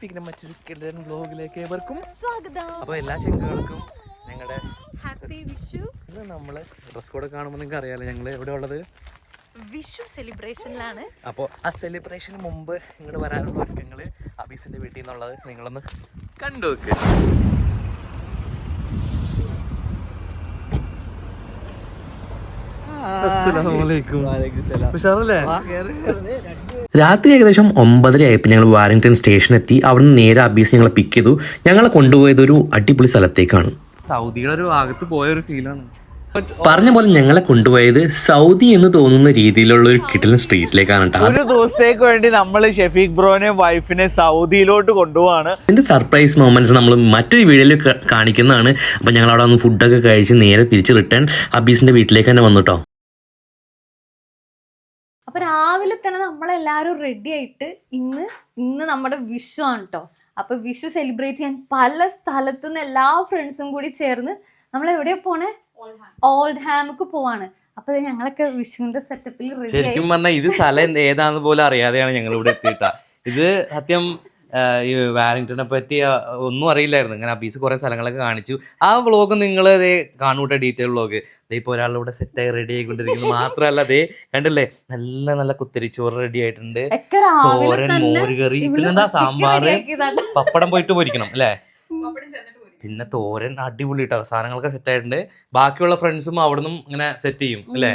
ഷെഫീഖിന്റെ മറ്റൊരു കിടൻ ബ്ലോഗിലേക്ക് ഏവർക്കും സ്വാഗതം. അപ്പോൾ എല്ലാ ചെങ്കുകൾക്കും ഞങ്ങളുടെ ഹാപ്പി വിഷു ഇന്ന് നമ്മൾ ഡ്രസ് കോഡ് കാണുമ്പോൾ നിങ്ങൾക്ക് അറിയാലോ ഞങ്ങൾ എവിടെ ഉള്ളത്? വിഷു സെലിബ്രേഷനിലാണ് അപ്പോൾ ആ സെലിബ്രേഷന് മുമ്പ് ഇങ്ങോട്ട് വരാനുള്ള ഒരുക്കങ്ങൾ അബീസിന്റെ വീട്ടിൽ നിന്നുള്ളത് നിങ്ങളൊന്ന് കണ്ടു വെക്ക് ഉഷാറല്ലേ? രാത്രി ഏകദേശം ഒമ്പതര ആയപ്പോൾ ഞങ്ങൾ വാരിങ്ടൺ സ്റ്റേഷൻ എത്തി അവിടുന്ന് നേരെ അബീസ് ഞങ്ങളെ പിക്ക് ചെയ്തു. ഞങ്ങളെ കൊണ്ടുപോയത് ഒരു അടിപൊളി സ്ഥലത്തേക്കാണ്. സൗദിയുടെ ഒരു ഭാഗത്ത് പോയ ഒരു ഫീലാണ് പറഞ്ഞ പോലെ ഞങ്ങളെ കൊണ്ടുപോയത് സൗദി എന്ന് തോന്നുന്ന രീതിയിലുള്ള ഒരു കിട്ടലും സ്ട്രീറ്റിലേക്കാണ് ഒരു ദിവസത്തേക്ക് വേണ്ടി നമ്മൾ ഷെഫീഖ് ബ്രോനെ വൈഫിനെ സൗദിയിലോട്ട് കൊണ്ടുപോവാണ്. എന്റെ സർപ്രൈസ് മൊമെന്റ്സ് നമ്മൾ മറ്റൊരു വീഡിയോയിൽ കാണിക്കുന്നതാണ്. അപ്പൊ ഞങ്ങൾ അവിടെ വന്ന് ഫുഡൊക്കെ കഴിച്ച് നേരെ തിരിച്ച് റിട്ടേൺ അബീസിന്റെ വീട്ടിലേക്ക് തന്നെ വന്നു കേട്ടോ അപ്പൊ രാവിലെ തന്നെ നമ്മളെല്ലാരും റെഡി ആയിട്ട് ഇന്ന് ഇന്ന് നമ്മുടെ വിഷു ആണ് കേട്ടോ അപ്പൊ വിഷു സെലിബ്രേറ്റ് ചെയ്യാൻ പല സ്ഥലത്തു നിന്ന് എല്ലാ ഫ്രണ്ട്സും കൂടി ചേർന്ന് നമ്മൾ എവിടെയാ പോണേ? ഓൾഡ് ഹാമക്ക് പോവാണ്. അപ്പൊ ഞങ്ങളൊക്കെ വിഷുവിന്റെ സെറ്റപ്പിൽ ശരിക്കും പറഞ്ഞാൽ ഇത് സ്ഥലം ഏതാന്ന് പോലും അറിയാതെയാണ് ഞങ്ങൾ ഇവിടെ എത്തിയിട്ട. ഇത് സത്യം ഈ വാരിങ്ടനെ പറ്റി ഒന്നും അറിയില്ലായിരുന്നു. ഇങ്ങനെ അബീസ് കുറെ സ്ഥലങ്ങളൊക്കെ കാണിച്ചു. ആ വ്ളോഗ് നിങ്ങൾ അതേ കാണൂട്ടെ ഡീറ്റെയിൽ വ്ളോഗ് ദേ ഇപ്പോൾ ഒരാളിവിടെ സെറ്റായി റെഡി ആയിക്കൊണ്ടിരിക്കുന്നു. മാത്രമല്ല അതേ കണ്ടില്ലേ? നല്ല നല്ല കുത്തിരിച്ചോറ് റെഡി ആയിട്ടുണ്ട്. തോരൻ മോരുകറി പിന്നെന്താ സാമ്പാർ സാമ്പാറ്? പപ്പടം പോയിട്ട് പൊരിക്കണം അല്ലേ? പിന്നെ തോരൻ അടിപൊളി കേട്ടോ സാധനങ്ങളൊക്കെ സെറ്റ് ആയിട്ടുണ്ട്. ബാക്കിയുള്ള ഫ്രണ്ട്സും അവിടെ നിന്നും ഇങ്ങനെ സെറ്റ് ചെയ്യും അല്ലേ?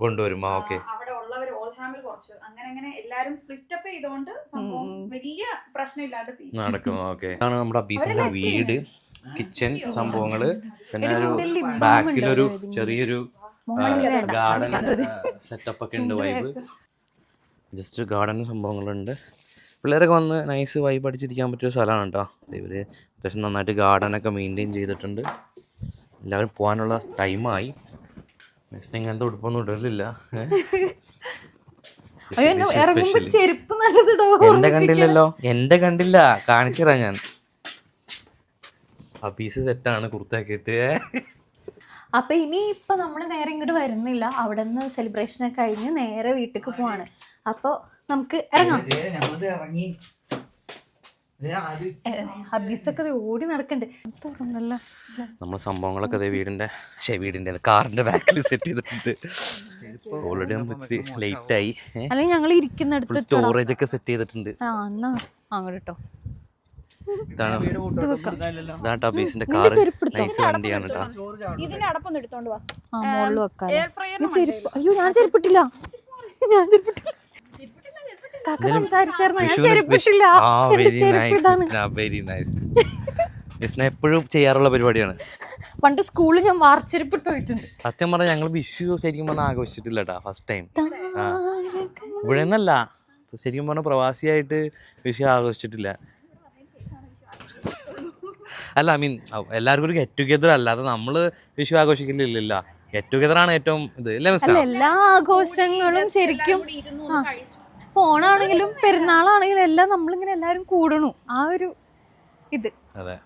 കൊണ്ടുവരും. ആ ഓക്കെ ഓൾഹാമിൽ കുറച്ച്. അങ്ങനെ അങ്ങനെ എല്ലാരും സ്പ്ലിറ്റ് അപ്പ് ചെയ്തുകൊണ്ട് സംഭവം വലിയ പ്രശ്നമില്ലാണ്ട് തീ. നടക്കും ഓക്കെ. ഇതാണ് നമ്മുടെ അബീസിന്റെ വീട് കിച്ചൺ സംഭവങ്ങൾ. പിന്നെ ഒരു ബാക്കിലൊരു ചെറിയൊരു ഗാർഡൻ സെറ്റപ്പ് ഒക്കെ ഉണ്ട് വൈബ് ജസ്റ്റ് ഗാർഡൻ സംഭവങ്ങളുണ്ട്. പിള്ളേരൊക്കെ വന്ന് നൈസ് വൈബ് അടിച്ചിരിക്കാൻ പറ്റിയ സ്ഥലമാണ് കേട്ടോ. ഇവർ അത്യാവശ്യം നന്നായിട്ട് ഗാർഡനൊക്കെ മെയിന്റെയിൻ ചെയ്തിട്ടുണ്ട്. എല്ലാവരും പോകാനുള്ള ടൈമായി ഇങ്ങനത്തെ ഉടുപ്പൊന്നും ഇടലില്ല. എന്റെ കണ്ടില്ലല്ലോ? എന്റെ കണ്ടില്ല. കാണിച്ചുതരാം ഞാൻ. ആ പീസ് സെറ്റാണ് കുർത്താക്കിയിട്ട്. അപ്പൊ ഇനി ഇപ്പൊ നമ്മൾ നേരെ ഇങ്ങോട്ട് വരുന്നില്ല. അവിടെ നിന്ന് സെലിബ്രേഷൻ ഒക്കെ കഴിഞ്ഞ് നേരെ വീട്ടിലേക്ക് പോവാണ്. അപ്പൊ നമുക്ക് ഇറങ്ങാം. ഹബീസൊക്കെ ഓടി നടക്കണ്ട്. നമ്മൾ സംഭവങ്ങളൊക്കെ വീടിന്റെ വീടിന്റെ കാറിന്റെ ബാക്കിൽ സെറ്റ് ചെയ്തിട്ടുണ്ട്. ഓൾറെഡി നമ്മൾ ലേറ്റ് ആയി. അല്ലെങ്കിൽ ഞങ്ങൾ ഇരിക്കുന്നിടത്ത് സ്റ്റോറേജ് ഒക്കെ സെറ്റ് ചെയ്തിട്ടുണ്ട്. ആ എന്നാ അങ്ങോട്ട് കേട്ടോ അയ്യോ ഞാൻ ചെരുപ്പിട്ടില്ല. ഞാൻ ചെരുപ്പിട്ടില്ല. കാക്ക സംസാരിച്ചായിരുന്നു. ഞാൻ ചെരുപ്പിട്ടില്ല. ആ വെരി ചെരുപ്പ് ഇതാണ് വെരി നൈസ് ജസ്ന എപ്പോഴും ചെയ്യാറുള്ള പരിപാടിയാണ്. പണ്ട് സ്കൂളിൽ ഞാൻ വാർച്ചെരുപ്പിട്ട് പോയിട്ടുണ്ട്. സത്യം പറഞ്ഞാൽ ഞങ്ങൾ വിഷു ശരിക്കും പറഞ്ഞാൽ ആഘോഷിച്ചിട്ടില്ല കേട്ടോ ഫസ്റ്റ് ടൈം ഇവിടെ നിന്നല്ല ശരിക്കും പറഞ്ഞാൽ പ്രവാസിയായിട്ട് വിഷു ആഘോഷിച്ചിട്ടില്ല. അല്ല ഐ മീൻ എല്ലാവർക്കും ഒരു ഗെറ്റ് ടുഗെദർ അല്ലാതെ നമ്മൾ വിഷു ആഘോഷിക്കില്ല ഗെറ്റ് ടുഗെദർ ആണ് ഏറ്റവും ഇത് എല്ലാ ആഘോഷങ്ങളും ശരിക്കും ഫോണാണെങ്കിലും. ഓണാണെങ്കിലും പെരുന്നാളാണെങ്കിലും എല്ലാം നമ്മളിങ്ങനെ എല്ലാവരും കൂടണു. ആ ഒരു ഇത്. അതെ.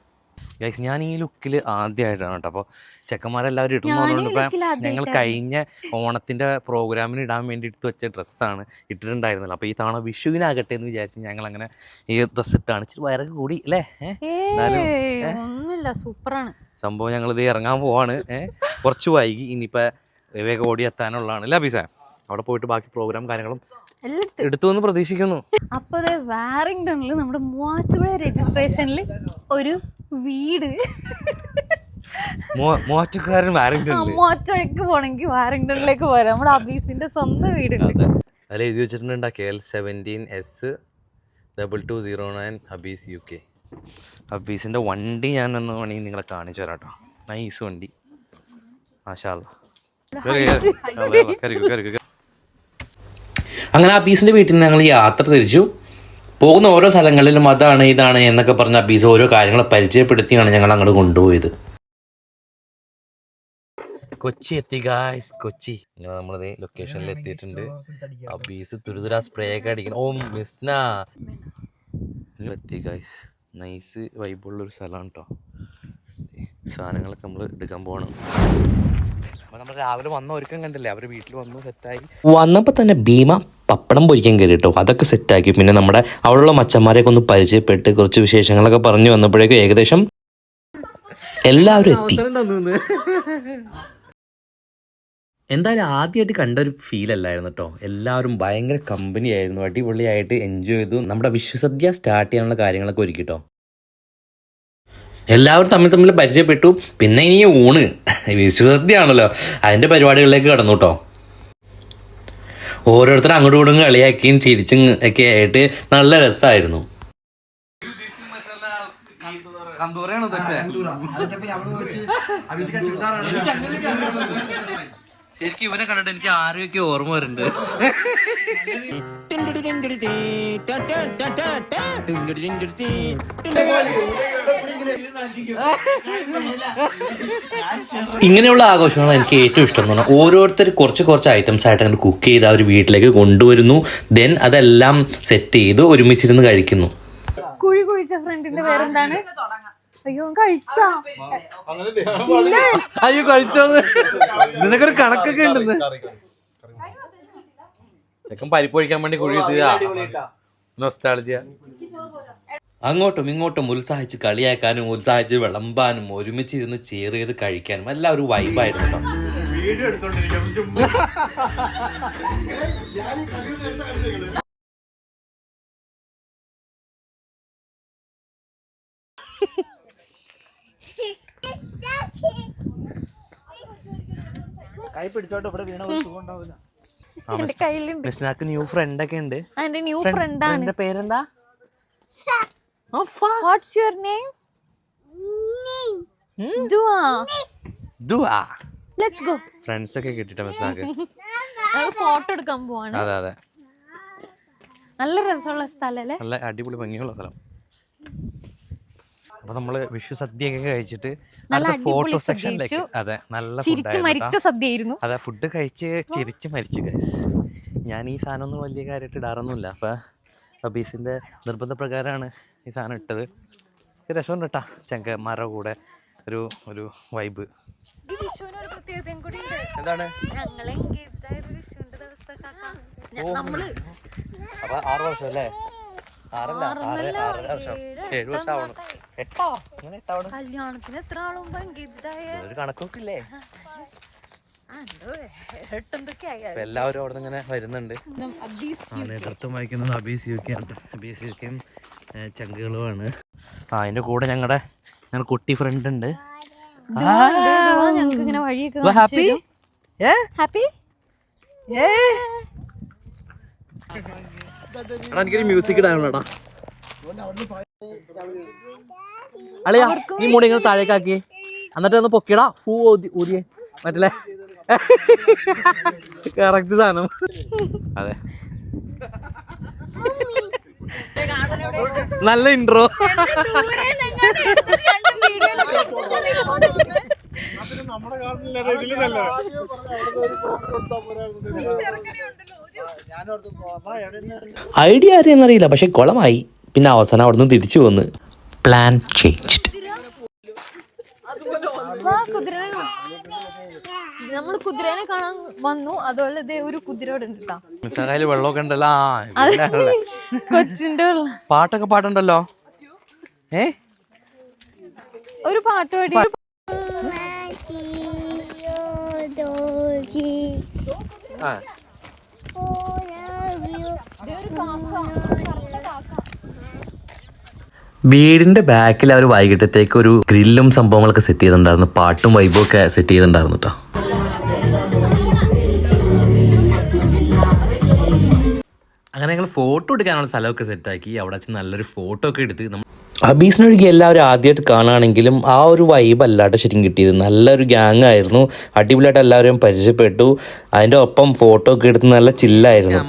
ഗൈസ് ഞാൻ ഈ ലുക്കിൽ ആദ്യമായിട്ടാണ് കേട്ടോ. അപ്പോൾ ചെക്കന്മാരെല്ലാവരും ഇട്ടു ഞാനും പറഞ്ഞുകൊണ്ട് ഇപ്പം ഞങ്ങൾ കഴിഞ്ഞ ഓണത്തിന്റെ പ്രോഗ്രാമിന് ഇടാൻ വേണ്ടി എടുത്ത് വെച്ച ഡ്രസ്സാണ് ഇട്ടിട്ടുണ്ടായിരുന്നില്ല അപ്പോൾ ഈ തവണ വിഷുവിനാകട്ടെ എന്ന് വിചാരിച്ച് ഞങ്ങൾ അങ്ങനെ ഈ ഡ്രസ്സ് ഇട്ടാണ്. ഇച്ചിരി വയറൊക്കെ കൂടി അല്ലേ? ഒന്നുമില്ല സൂപ്പറാണ്. സംഭവം ഞങ്ങൾ ഇത് ഇറങ്ങാൻ പോവാണ്? കുറച്ച് വൈകി ഇനിയിപ്പോൾ വേഗം ഓടി എത്താനുള്ളതാണ്. അല്ലേ അബീസ അവിടെ പോയിട്ട് ബാക്കി പ്രോഗ്രാം കാര്യങ്ങളും എടുത്തു എന്ന് പ്രതീക്ഷിക്കുന്നു. അപ്പൊ വാറിംഗ്ടണിൽ വാറിംഗ്ടണിൽ നമ്മുടെ മൂവാറ്റുപുഴ രജിസ്ട്രേഷനിൽ ഒരു വീട്. മോ- മോറ്റക്കാരൻ ആ, വാരണ്ടിട്ടുണ്ട് മൂവാറ്റുപുഴയ്ക്ക് പോണെങ്കിൽ വാറിംഗ്ടണിലേക്ക് പോരാ. നമ്മുടെ അബീസിന്റെ സ്വന്തം വീടുണ്ട്. അതെ. അതിൽ എഴുതി വെച്ചിട്ടുണ്ട് K L seventeen S double two zero nine അബീസ് U K. അബീസിന്റെ വണ്ടി ഞാൻ ഒന്ന് വേണമെങ്കിൽ നിങ്ങളെ കാണിച്ചു തരാം കേട്ടോ നൈസ് വണ്ടി. മാഷാല്ല അങ്ങനെ അബീസിന്റെ വീട്ടിൽ നിന്ന് ഞങ്ങൾ യാത്ര തിരിച്ചു. പോകുന്ന ഓരോ സ്ഥലങ്ങളിലും അതാണ് ഇതാണ് എന്നൊക്കെ പറഞ്ഞ അബീസ് ഓരോ കാര്യങ്ങൾ പരിചയപ്പെടുത്തിയാണ് ഞങ്ങൾ അങ്ങോട്ട് കൊണ്ടുപോയത്. കൊച്ചി എത്തി ഗായ്സ് കൊച്ചി. ഇങ്ങനെ നമ്മളത് ലൊക്കേഷനിൽ എത്തിയിട്ടുണ്ട്. അബീസ് തുരുതുരാ സ്പ്രേ ഒക്കെ അടിക്കണം ഓ മിസ്ന. എത്തി ഗായ്സ് നൈസ് വൈബുള്ള ഒരു സ്ഥലമാണ് കേട്ടോ സാധനങ്ങളൊക്കെ നമ്മൾ എടുക്കാൻ പോകണം അപ്പൊ നമ്മൾ രാവിലെ വന്ന ഒരുക്കം കണ്ടില്ലേ? അവർ വീട്ടിൽ വന്നു സെറ്റായി. വന്നപ്പോൾ തന്നെ ഭീമ പപ്പടം പൊരിക്കാൻ കയറി കേട്ടോ അതൊക്കെ സെറ്റാക്കി. പിന്നെ നമ്മുടെ അവിടെയുള്ള മച്ചന്മാരെയൊക്കെ ഒന്ന് പരിചയപ്പെട്ട് കുറച്ച് വിശേഷങ്ങളൊക്കെ പറഞ്ഞു വന്നപ്പോഴേക്കും ഏകദേശം എല്ലാവരും എത്തി. എന്തായാലും ആദ്യമായിട്ട് കണ്ട ഒരു ഫീൽ അല്ലായിരുന്നു കേട്ടോ എല്ലാവരും ഭയങ്കര കമ്പനി ആയിരുന്നു. അടിപൊളിയായിട്ട് എൻജോയ് ചെയ്തു. നമ്മുടെ വിശ്വസദ്യ സ്റ്റാർട്ട് ചെയ്യാനുള്ള കാര്യങ്ങളൊക്കെ ഒരുക്കി കേട്ടോ എല്ലാവരും തമ്മിൽ തമ്മിൽ പരിചയപ്പെട്ടു. പിന്നെ ഇനി ഊണ്. വിശുദ്ധിയാണല്ലോ അതിന്റെ അതിന്റെ പരിപാടികളിലേക്ക് കടന്നു കേട്ടോ ഓരോരുത്തർ അങ്ങോട്ടും ഇങ്ങോട്ടും കളിയാക്കിയും ചിരിച്ചും ഒക്കെ ആയിട്ട് നല്ല രസമായിരുന്നു കന്തൂരാണ് ശരിക്കും ഇവനെ കണ്ടിട്ട് എനിക്ക് ആരോഗ്യ ഓർമ്മ വരുന്നുണ്ട്. ഇങ്ങനെയുള്ള ആഘോഷങ്ങളാണ് എനിക്ക് ഏറ്റവും ഇഷ്ടം എന്ന് പറഞ്ഞാൽ ഓരോരുത്തർ കുറച്ച് കുറച്ച് ഐറ്റംസ് ആയിട്ട് അങ്ങനെ കുക്ക് ചെയ്ത് അവർ വീട്ടിലേക്ക് കൊണ്ടുവരുന്നു. ദെൻ അതെല്ലാം സെറ്റ് ചെയ്ത് ഒരുമിച്ചിരുന്ന് കഴിക്കുന്നു. കുഴി കുഴിച്ച ഫ്രണ്ടിന്റെ പേരെന്താണ്? അയ്യോ കഴിച്ചാ? ഇല്ല. അയ്യോ കഴിച്ചോന്ന് നിനക്കൊരു കണക്കൊക്കെ ഉണ്ടെന്ന്. ചെക്കൻ പരിപ്പ് ഒഴിക്കാൻ വേണ്ടി കുഴി നൊസ്റ്റാളജിയ അങ്ങോട്ടും ഇങ്ങോട്ടും ഉത്സാഹിച്ച് കളിയാക്കാനും ഉത്സാഹിച്ച് വിളമ്പാനും ഒരുമിച്ചിരുന്ന് ചേർ ചെയ്ത് കഴിക്കാനും എല്ലാം ഒരു വൈബായിരുന്നു കേട്ടോ. എന്റെ കയ്യിലുണ്ട്. മിസ്നാക്ക് ന്യൂ ഫ്രണ്ട് ഒക്കെ ഉണ്ട്. എന്റെ ന്യൂ ഫ്രണ്ടാണ് ഫ്രണ്ടിന്റെ പേരെന്താ? വാട്ട്സ് യുവർ നെയിം ദുആ ദുആ ലെറ്റ്സ് ഗോ ഫ്രണ്ട്സ് ഒക്കെ കിട്ടിട്ട് ഫോട്ടോ എടുക്കാൻ പോവാണ്. അതെ അതെ. നല്ല രസമുള്ള സ്ഥലല്ലേ നല്ല അടിപൊളി ഭംഗിയുള്ള സ്ഥലം. അപ്പൊ നമ്മൾ വിഷു സദ്യയൊക്കെ കഴിച്ചിട്ട് അടുത്ത ഫോട്ടോ സെക്ഷനിലേക്ക് അതെ നല്ല ചിരിച്ചു ഫുഡ് മരിച്ച സദ്യയായിരുന്നു. അതെ ഫുഡ് കഴിച്ച് ചിരിച്ച് മരിച്ചു. ഞാൻ ഈ സാധനം ഒന്നും വലിയ കാര്യമായിട്ട് ഇടാറൊന്നുമില്ല. അപ്പൊ അബീസിന്റെ നിർബന്ധ പ്രകാരമാണ് ഈ സാധനം ഇട്ടത്. രസമുണ്ട് കേട്ടാ ചെങ്കന്മാരുടെ കൂടെ ഒരു ഒരു വൈബ് എന്താണ്? അപ്പൊ ആറ് വർഷം അല്ലേ? ആറല്ല ആറ് ആറൊന്നല്ല, ആറര വർഷം. ഏഴ്, ഏഴ് വർഷം ആവണം. എട്ടോ? അങ്ങനെ എട്ടാവണം കല്യാണത്തിന് എത്ര ആളും ഒരു കണക്കൊക്കെ ഇല്ലേ എല്ലാവരും അവിടെ ഇങ്ങനെ വരുന്നുണ്ട്. അബ്ദീസ് ആ, നേതൃത്വം വഹിക്കുന്നത് അബീസ് യു കെ അബീസ് യു കെയും ചങ്കുകളുമാണ്. ആ അതിന്റെ കൂടെ ഞങ്ങളുടെ ഞങ്ങളുടെ കുട്ടി ഫ്രണ്ട് ഉണ്ട്. ഹാപ്പി ഇങ്ങനെ വഴിയൊക്കെ ഹാപ്പി ഹാപ്പി എനിക്കൊരു മ്യൂസിക് ഇടാനുള്ളടാ അളിയാ നീ മുടി ഇങ്ങനെ താഴേക്കാക്കി. എന്നിട്ട് ഒന്ന് പൊക്കിടാ. ഫൂ ഊതി ഊതിയെ. മറ്റല്ലേ കറക്റ്റ് സാധനം. അതെ. നല്ല ഇൻട്രോ ഐഡിയ ആരെയെന്നറിയില്ല പക്ഷെ കുളമായി. പിന്നെ അവസാനം അവിടെ നിന്ന് തിരിച്ചു വന്ന്. പ്ലാൻ ചേഞ്ച് നമ്മൾ കുതിരനെ കാണാൻ വന്നു. അതുപോലെ ദേ ഒരു കുതിര ഉണ്ട് വെള്ളമൊക്കെ ഉണ്ടല്ലോ. കൊച്ചിന്റെ പാട്ടൊക്കെ പാടുണ്ടല്ലോ? ഏ? ഒരു പാട്ട് പാടി. ആ. വീടിന്റെ ബാക്കിൽ അവർ വൈകിട്ടത്തേക്ക് ഒരു ഗ്രില്ലും സംഭവങ്ങളൊക്കെ സെറ്റ് ചെയ്തിട്ടുണ്ടായിരുന്നു. പാട്ടും വൈബും ഒക്കെ സെറ്റ് ചെയ്തിട്ടുണ്ടായിരുന്നു കേട്ടോ അങ്ങനെ ഞങ്ങൾ ഫോട്ടോ എടുക്കാനുള്ള സ്ഥലമൊക്കെ സെറ്റാക്കി അവിടെ വെച്ച് നല്ലൊരു ഫോട്ടോ ഒക്കെ എടുത്ത് നമ്മൾ അബീസിനൊഴുകി എല്ലാവരും ആദ്യമായിട്ട് കാണുകയാണെങ്കിലും ആ ഒരു വൈബ് അല്ലാണ്ട് ശരിക്കും കിട്ടിയത്. നല്ലൊരു ഗ്യാങ് ആയിരുന്നു. അടിപൊളിയായിട്ട് എല്ലാവരും പരിചയപ്പെട്ടു. അതിന്റെ ഒപ്പം ഫോട്ടോ ഒക്കെ എടുത്ത് നല്ല ചില്ലായിരുന്നു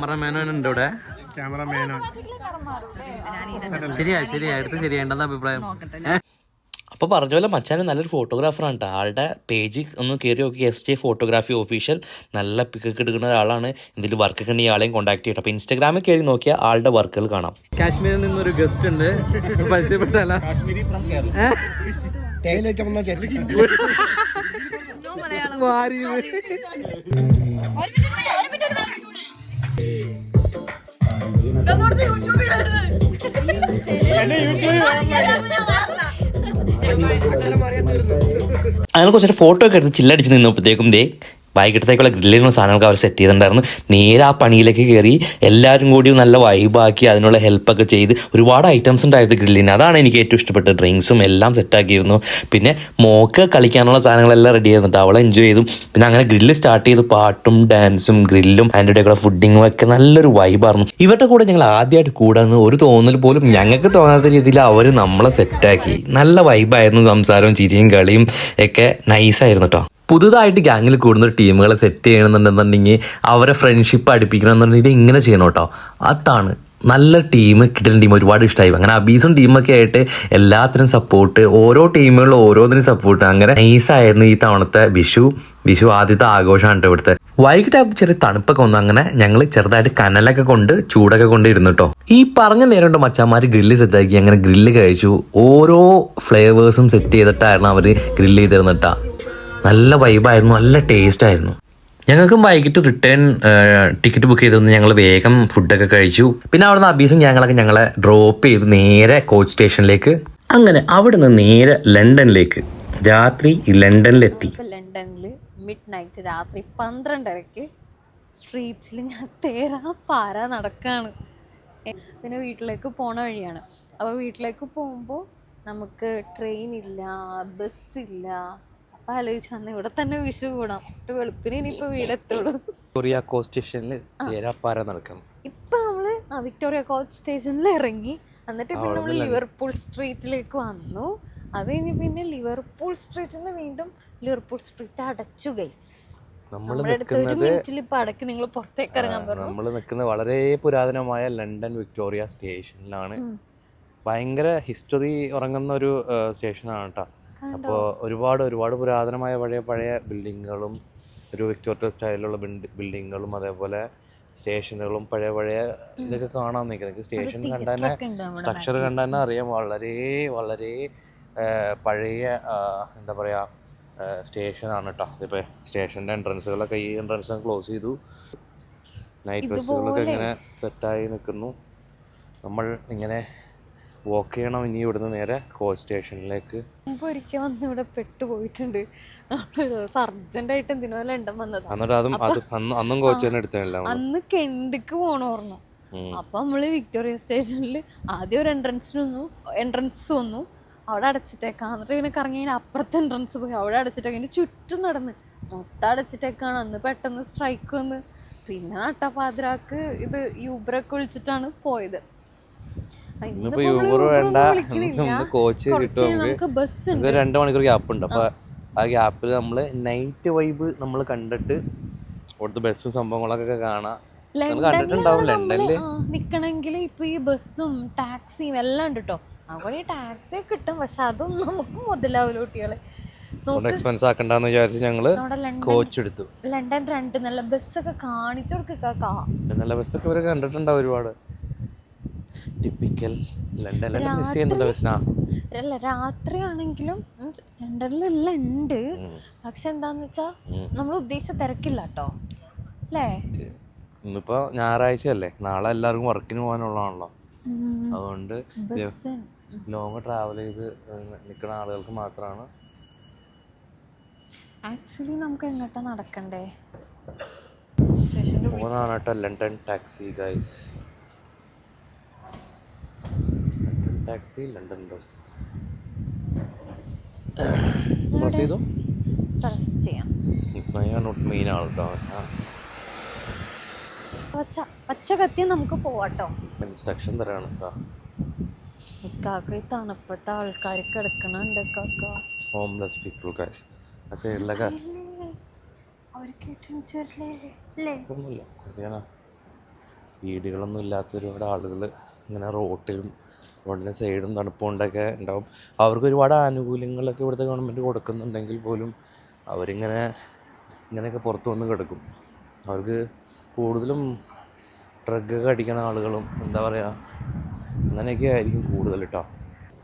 ശരിയാ ശരിയാ. എടുത്ത് ശരിയാണ്ടെന്ന അഭിപ്രായം? അപ്പോൾ പറഞ്ഞ പോലെ മച്ചാൻ നല്ലൊരു ഫോട്ടോഗ്രാഫറാണ് കേട്ടോ ആളുടെ പേജിൽ ഒന്ന് കയറി നോക്കി എസ് ടി ഫോട്ടോഗ്രാഫി ഒഫീഷ്യൽ നല്ല പിക്കൊക്കെ എടുക്കുന്ന ഒരാളാണ്. ഇതിൽ വർക്ക് ഉണ്ടെങ്കിൽ ആളെയും കോൺടാക്ട് ചെയ്യട്ടെ. അപ്പോൾ ഇൻസ്റ്റാഗ്രാമിൽ കയറി നോക്കിയാൽ ആളുടെ വർക്കുകൾ കാണാം. കാശ്മീരിൽ നിന്നൊരു ഗസ്റ്റ് ഉണ്ട്. പരിചയപ്പെട്ടല്ല ചേച്ചി മലയാളം അങ്ങനെ കുറച്ചൊരു ഫോട്ടോ ഒക്കെ എടുത്ത് ചില്ലടിച്ച് നിന്നപ്പോഴത്തേക്കും ദേ വൈകിട്ടത്തേക്കുള്ള ഗ്രില്ലിനുള്ള സാധനങ്ങളൊക്കെ അവർ സെറ്റ് ചെയ്തിട്ടുണ്ടായിരുന്നു. നേരെ ആ പണിയിലേക്ക് കയറി എല്ലാവരും കൂടി നല്ല വൈബാക്കി അതിനുള്ള ഹെൽപ്പൊക്കെ ചെയ്ത് ഒരുപാട് ഐറ്റംസ് ഉണ്ടായിരുന്നു ഗ്രില്ലിന്. അതാണ് എനിക്ക് ഏറ്റവും ഇഷ്ടപ്പെട്ടത്. ഡ്രിങ്ക്സും എല്ലാം സെറ്റാക്കിയിരുന്നു പിന്നെ മോക്ക് കളിക്കാനുള്ള സാധനങ്ങളെല്ലാം റെഡി ആയിരുന്നിട്ട് അവളെ എൻജോയ് ചെയ്തു. പിന്നെ അങ്ങനെ ഗ്രില്ല് സ്റ്റാർട്ട് ചെയ്ത് പാട്ടും ഡാൻസും ഗ്രില്ലും അതിന്റെ ഇടയ്ക്കുള്ള ഫുഡിങ്ങും ഒക്കെ നല്ലൊരു വൈബായിരുന്നു ഇവരുടെ കൂടെ ഞങ്ങൾ ആദ്യമായിട്ട് കൂടാന്ന് ഒരു തോന്നൽ പോലും ഞങ്ങൾക്ക് തോന്നാത്ത രീതിയിൽ അവർ നമ്മളെ സെറ്റാക്കി നല്ല വൈബായിരുന്നു സംസാരവും ചിരിയും കളിയും ഒക്കെ നൈസായിരുന്നു കേട്ടോ പുതുതായിട്ട് ഗ്യാങ്ങിൽ കൂടുന്ന ടീമുകളെ സെറ്റ് ചെയ്യണമെന്നുണ്ടെന്നുണ്ടെങ്കിൽ അവരെ ഫ്രണ്ട്ഷിപ്പ് അടുപ്പിക്കണമെന്നുണ്ടെങ്കിൽ ഇങ്ങനെ ചെയ്യണം കേട്ടോ അതാണ് നല്ല ടീം കിട്ടുന്ന ടീം ഒരുപാട് ഇഷ്ടമായി അങ്ങനെ അബീസും ടീമൊക്കെ ആയിട്ട് എല്ലാത്തിനും സപ്പോർട്ട് ഓരോ ടീമുകളിലും ഓരോന്നിനും സപ്പോർട്ട് അങ്ങനെ നൈസായിരുന്നു ഈ തവണത്തെ വിഷു. വിഷു ആദ്യത്തെ ആഘോഷമാണ് ഇവിടുത്തെ. വൈകിട്ട് ചെറിയ തണുപ്പൊക്കെ വന്നു. അങ്ങനെ ഞങ്ങൾ ചെറുതായിട്ട് കനലൊക്കെ കൊണ്ട് ചൂടൊക്കെ കൊണ്ട് ഇരുന്നു കേട്ടോ ഈ പറഞ്ഞ നേരം കൊണ്ട് മച്ചാന്മാർ ഗ്രില്ല് സെറ്റാക്കി അങ്ങനെ ഗ്രില്ല് കഴിച്ചു. ഓരോ ഫ്ലേവേഴ്സും സെറ്റ് ചെയ്തിട്ടായിരുന്നു അവർ ഗ്രില്ല് ചെയ്തിരുന്നിട്ടാ നല്ല വൈബായിരുന്നു നല്ല ടേസ്റ്റ് ആയിരുന്നു. ഞങ്ങൾക്കും വൈകിട്ട് റിട്ടേൺ ടിക്കറ്റ് ബുക്ക് ചെയ്തൊന്ന് ഞങ്ങൾ വേഗം ഫുഡൊക്കെ കഴിച്ചു. പിന്നെ അവിടുന്ന് അബീസും ഞങ്ങളൊക്കെ ഞങ്ങളെ ഡ്രോപ്പ് ചെയ്ത് നേരെ കോച്ച് സ്റ്റേഷനിലേക്ക് അങ്ങനെ അവിടുന്ന് നേരെ ലണ്ടനിലേക്ക്. രാത്രി ലണ്ടനിലെത്തി. ലണ്ടനിൽ മിഡ് നൈറ്റ് രാത്രി പന്ത്രണ്ടരക്ക് സ്ട്രീറ്റ്സിൽ ഞാൻ തേരാ പാര നടക്കാണ്. എ- പിന്നെ വീട്ടിലേക്ക് പോണ വഴിയാണ്. അപ്പോൾ വീട്ടിലേക്ക് പോകുമ്പോൾ നമുക്ക് ട്രെയിൻ ഇല്ല ബസ്സില്ല അപ്പം ആലോചിച്ചു വന്ന് ഇവിടെ തന്നെ വിഷു കൂടാം. വെളുപ്പിന് ഇനിയിപ്പോൾ വീടെത്തുള്ളൂ കൊറിയ കോസ്റ്റ് സ്റ്റേഷനിൽ തേരാപ്പാര നടക്കണം. ഇപ്പം നമ്മൾ വിക്ടോറിയ കോച്ച് സ്റ്റേഷനിൽ ഇറങ്ങി എന്നിട്ട് പിന്നെ നമ്മൾ ലിവർപൂൾ സ്ട്രീറ്റിലേക്ക് വന്നു. അത് കഴിഞ്ഞ് പിന്നെ ലിവർപൂൾ സ്ട്രീറ്റിൽ നിന്ന് വീണ്ടും ലിവർപൂൾ സ്ട്രീറ്റ് അടച്ചു ഗൈസ് നമ്മൾ നിൽക്കുന്നത് നമ്മൾ നിൽക്കുന്നത് വളരെ പുരാതനമായ ലണ്ടൻ വിക്ടോറിയ സ്റ്റേഷനിലാണ്. ഭയങ്കര ഹിസ്റ്ററി ഉറങ്ങുന്ന ഒരു സ്റ്റേഷനാണ് കേട്ടോ. അപ്പോൾ ഒരുപാട് ഒരുപാട് പുരാതനമായ പഴയ പഴയ ബിൽഡിങ്ങുകളും ഒരു വിക്ടോറിയ സ്റ്റൈലിലുള്ള ബിൽഡിങ്ങുകളും അതേപോലെ സ്റ്റേഷനുകളും പഴയ പഴയ ഇതൊക്കെ കാണാൻ നിൽക്കുന്നത് സ്റ്റേഷൻ കണ്ടാൽ സ്ട്രക്ചർ കണ്ടാൽ തന്നെ അറിയാം. വളരെ വളരെ പഴയ എന്താ പറയുക സ്റ്റേഷനാണ് കേട്ടോ ഇതിപ്പോൾ സ്റ്റേഷന്റെ എൻട്രൻസുകളൊക്കെ ഈ എൻട്രൻസ് ക്ലോസ് ചെയ്തു. നൈറ്റ് ബസ്സുകളൊക്കെ ഇങ്ങനെ സെറ്റായി നിൽക്കുന്നു. നമ്മൾ ഇങ്ങനെ വാക്ക് ചെയ്യണം. ഇനി ഇവിടുന്ന് നേരെ കോച്ച് സ്റ്റേഷനിലേക്ക് മുമ്പ് ഒരിക്കൽ വന്ന് ഇവിടെ പെട്ടുപോയിട്ടുണ്ട്. സർജന്റായിട്ട് എന്തിനോ ലണ്ടൻ വന്നതാ. എന്നിട്ട് അതും അത് അന്ന് അന്നും കോച്ച് തന്നെ എടുത്തില്ല അന്ന് കെൻഡിക്ക് പോണോർന്നു അപ്പൊ നമ്മൾ വിക്ടോറിയ സ്റ്റേഷനിൽ ആദ്യം ഒരു എൻട്രൻസിന് വന്നു. എൻട്രൻസ് വന്നു. അവിടെ അടച്ചിട്ടേക്കാം. എന്നിട്ട് ഇങ്ങനെ കറങ്ങി അപ്പുറത്തെ എൻട്രൻസ് പോയി. അവിടെ അടച്ചിട്ടേക്കാം. അതിന് ചുറ്റും നടന്ന്. മൊത്തം അടച്ചിട്ടേക്കാണ്. അന്ന് പെട്ടെന്ന് സ്ട്രൈക്ക് വന്ന്. പിന്നെ നട്ടപ്പാതിരാക്ക് ഇത് യൂബറൊക്കെ വിളിച്ചിട്ടാണ് പോയത്. ഇന്നിപ്പോ യൂബർ വേണ്ട. കോച്ച് കിട്ടും രണ്ട് മണിക്കൂർ ഗ്യാപ്പ് ഉണ്ട്. അപ്പൊ ആ. ഗ്യാപ്പിൽ നമ്മൾ നൈറ്റ് വൈബ് നമ്മൾ കണ്ടിട്ട് അവിടുത്തെ ബസ്സും സംഭവങ്ങളൊക്കെ കാണാം. നിക്കണെങ്കിൽ ഇപ്പൊ ഈ ബസ്സും ടാക്സിയും എല്ലാം ഉണ്ട് കേട്ടോ അവിടെ ടാക്സി കിട്ടും. പക്ഷെ അതൊന്നും നമുക്ക് മുതലാവില്ല കുട്ടികളെ. എക്സ്പെൻസ് ആക്കണ്ടെന്ന് വിചാരിച്ച് ഞങ്ങൾ കോച്ച് എടുത്തു. ലണ്ടൻ രണ്ട് നല്ല ബസ്സൊക്കെ കാണിച്ചു കൊടുക്കാ നല്ല ബസ്സൊക്കെ ഇവർ കണ്ടിട്ടുണ്ടാവും ഒരുപാട്. ടിപ്പിക്കൽ മിസ് ചെയ്യുന്നുണ്ട് അല്ല രാത്രി ആണെങ്കിലും ലണ്ടനിലെല്ലാം ഉണ്ട്. പക്ഷെ എന്താന്ന് വെച്ചാ നമ്മൾ ഉദ്ദേശിച്ച തിരക്കില്ല കേട്ടോ അല്ലേ ഇന്നിപ്പോ ഞായറാഴ്ച അല്ലേ നാളെ എല്ലാവർക്കും വർക്കിന് പോകാനുള്ളതാണല്ലോ. അതുകൊണ്ട് ലോങ് ട്രാവൽ ചെയ്ത് നിൽക്കുന്ന ആളുകൾക്ക് മാത്രമാണ് ആക്ച്വലി നമുക്ക് എങ്ങോട്ടാ നടക്കണ്ടേ? സ്റ്റേഷന്റെ പോകുന്നതാണ് കേട്ടോ London taxi guys taxi London bus. Bus ചെയ്തു? പ്രസ് ചെയ്യാം. നോട്ട് മെയിൻ ആൾ കേട്ടോ അച്ഛ പച്ച കത്തി നമുക്ക് പോവാട്ടോ. ഇൻസ്ട്രക്ഷൻ തരാണ് ഇക്കാക്ക ഈ തണുപ്പത്തെ ആൾക്കാർ കിടക്കണുണ്ട് കാക്ക ഹോംലെസ് പീപ്പിൾ കേട്ടില്ലേ ഒന്നുമില്ല. ശരിയാണ് വീടുകളൊന്നും ഇല്ലാത്തവരോട് ആളുകൾ ഇങ്ങനെ റോട്ടിലും റോഡിന്റെ സൈഡും തണുപ്പുകൊണ്ടൊക്കെ ഉണ്ടാവും. അവർക്ക് ഒരുപാട് ആനുകൂല്യങ്ങളൊക്കെ ഇവിടുത്തെ ഗവൺമെന്റ് കൊടുക്കുന്നുണ്ടെങ്കിൽ പോലും അവരിങ്ങനെ ഇങ്ങനെയൊക്കെ പുറത്തു വന്ന് കിടക്കും. അവർക്ക് കൂടുതലും ഡ്രഗൊക്കെ അടിക്കുന്ന ആളുകളും എന്താ പറയുക അങ്ങനെയൊക്കെ ആയിരിക്കും കൂടുതൽ കേട്ടോ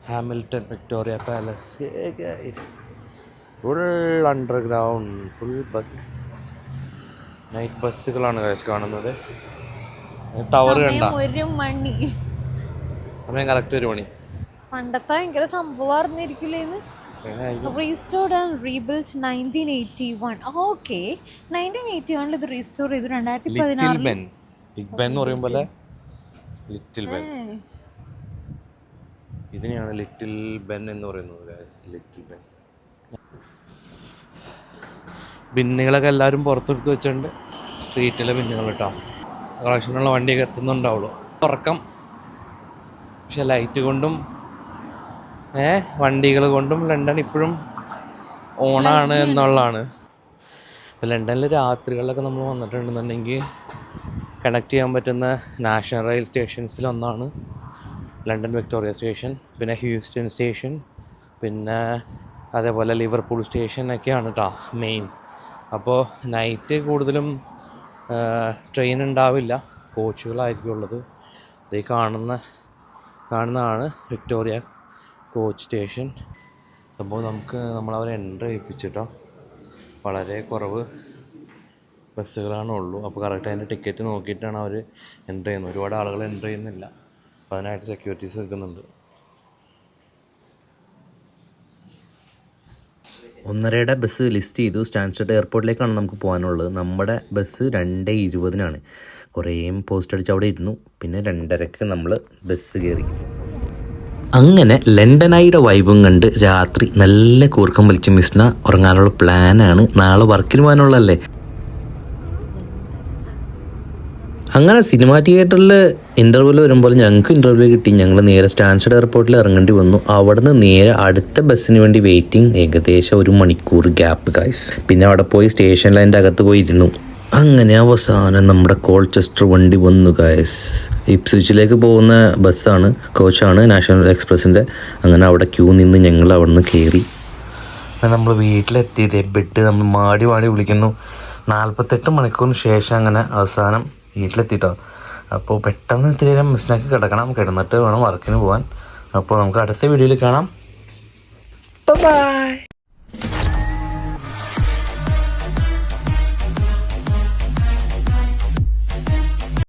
Hamilton Victoria palace full underground full bus night ബസ്സുകളാണ് കാണുന്നത്. ടവർ കണ്ട. ഒരു മണി. സമയം കറക്റ്റ് ഒരു മണി പണ്ടത്തെ ഭയങ്കര സംഭവം അറിഞ്ഞിരിക്കില്ലേന്ന്? Restored and rebuilt nineteen eighty one okay nineteen eighty വണ്ണിൽ ഇത് റീസ്റ്റോർ ചെയ്തു. രണ്ടായിരത്തി പതിനാറിൽ ബിഗ് ബെൻ എന്ന് പറയുമ്പോൾ ലിറ്റിൽ ബെൻ ഇതിനെയാണ് ലിറ്റിൽ ബെൻ എന്ന് പറയുന്നത്. ലിറ്റിൽ ബെൻ ബിന്നുകളൊക്കെ എല്ലാവരും പുറത്തെടുത്ത് വെച്ചിട്ടുണ്ട്. സ്ട്രീറ്റിലെ ബിന്നുകൾ കേട്ടോ കളക്ഷനുള്ള വണ്ടിയൊക്കെ എത്തുന്നുണ്ടാവുള്ളൂ. ഉറക്കം പക്ഷെ ലൈറ്റ് കൊണ്ടും ഏ വണ്ടികൾ കൊണ്ടും ലണ്ടൻ ഇപ്പോഴും ഓണാണ് എന്നുള്ളതാണ്. ഇപ്പോൾ ലണ്ടനിൽ രാത്രികളിലൊക്കെ നമ്മൾ വന്നിട്ടുണ്ടെന്നുണ്ടെങ്കിൽ കണക്ട് ചെയ്യാൻ പറ്റുന്ന നാഷണൽ റെയിൽ സ്റ്റേഷൻസിൽ ഒന്നാണ് ലണ്ടൻ വിക്ടോറിയ സ്റ്റേഷൻ പിന്നെ ഹ്യൂസ്റ്റൺ സ്റ്റേഷൻ പിന്നെ അതേപോലെ ലിവർപൂൾ സ്റ്റേഷൻ ഒക്കെയാണ് കേട്ടോ മെയിൻ അപ്പോൾ നൈറ്റ് കൂടുതലും ട്രെയിൻ ഉണ്ടാവില്ല. കോച്ചുകളായിരിക്കും ഉള്ളത്. ഇത് കാണുന്ന കാണുന്നതാണ് വിക്ടോറിയ കോച്ച് സ്റ്റേഷൻ. അപ്പോൾ നമുക്ക് നമ്മളവരെ എൻട്രി ചെയ്യിപ്പിച്ചിട്ടോ വളരെ കുറവ് ബസ്സുകളാണ് ഉള്ളൂ അപ്പോൾ കറക്റ്റ് അതിന്റെ ടിക്കറ്റ് നോക്കിയിട്ടാണ് അവർ എന്റർ ചെയ്യുന്നത്. ഒരുപാട് ആളുകൾ എന്റർ ചെയ്യുന്നില്ല. അപ്പോൾ അതിനായിട്ട് സെക്യൂരിറ്റീസ് നിൽക്കുന്നുണ്ട്. ഒന്നരയുടെ ബസ് ലിസ്റ്റ് ചെയ്തു. സ്റ്റാൻസ്റ്റഡ് എയർപോർട്ടിലേക്കാണ് നമുക്ക് പോകാനുള്ളത്. നമ്മുടെ ബസ് രണ്ട് ഇരുപതിനാണ്. കുറേ പോസ്റ്റ് അടിച്ച് അവിടെ ഇരുന്നു. പിന്നെ രണ്ടരക്ക് നമ്മൾ ബസ് കയറി അങ്ങനെ ലണ്ടനായിയുടെ വൈബും കണ്ട് രാത്രി നല്ല കൂർക്കം വലിച്ച് മിസ്ന ഉറങ്ങാനുള്ള പ്ലാനാണ് നാളെ വർക്കിന് പോകാനുള്ളതല്ലേ? അങ്ങനെ സിനിമാ തിയേറ്ററിൽ ഇന്റർവ്യൂവിൽ വരുമ്പോൾ ഞങ്ങൾക്ക് ഇന്റർവ്യൂ കിട്ടി. ഞങ്ങൾ നേരെ സ്റ്റാൻഡേർഡ് എയർപോർട്ടിൽ ഇറങ്ങേണ്ടി വന്നു. അവിടുന്ന് നേരെ അടുത്ത ബസ്സിന് വേണ്ടി വെയിറ്റിംഗ് ഏകദേശം ഒരു മണിക്കൂർ ഗ്യാപ്പ് ഗൈസ് പിന്നെ അവിടെ പോയി സ്റ്റേഷൻ ലൈന്റെ അകത്ത് പോയി ഇരുന്നു. അങ്ങനെ അവസാനം നമ്മുടെ കോൾച്ചെസ്റ്റർ വണ്ടി വന്നു ഗൈസ് ഇപ്സ്വിച്ചിലേക്ക് പോകുന്ന ബസ്സാണ് കോച്ചാണ് നാഷണൽ എക്സ്പ്രസിന്റെ അങ്ങനെ അവിടെ ക്യൂ നിന്ന് ഞങ്ങൾ അവിടെ നിന്ന് കയറി നമ്മൾ വീട്ടിലെത്തിയത് ബെഡ് നമ്മൾ മാടി മാടി വിളിക്കുന്നു. നാൽപ്പത്തെട്ട് മണിക്കൂറിന് ശേഷം അങ്ങനെ അവസാനം വീട്ടിലെത്തിട്ടോ. അപ്പോൾ പെട്ടെന്ന് ഇത്തിരി നേരം മിസ്സിനൊക്കെ കിടക്കണം കിടന്നിട്ട് വേണം വർക്കിന് പോകാൻ അപ്പോൾ നമുക്ക് അടുത്ത വീഡിയോയിൽ കാണാം. ബൈ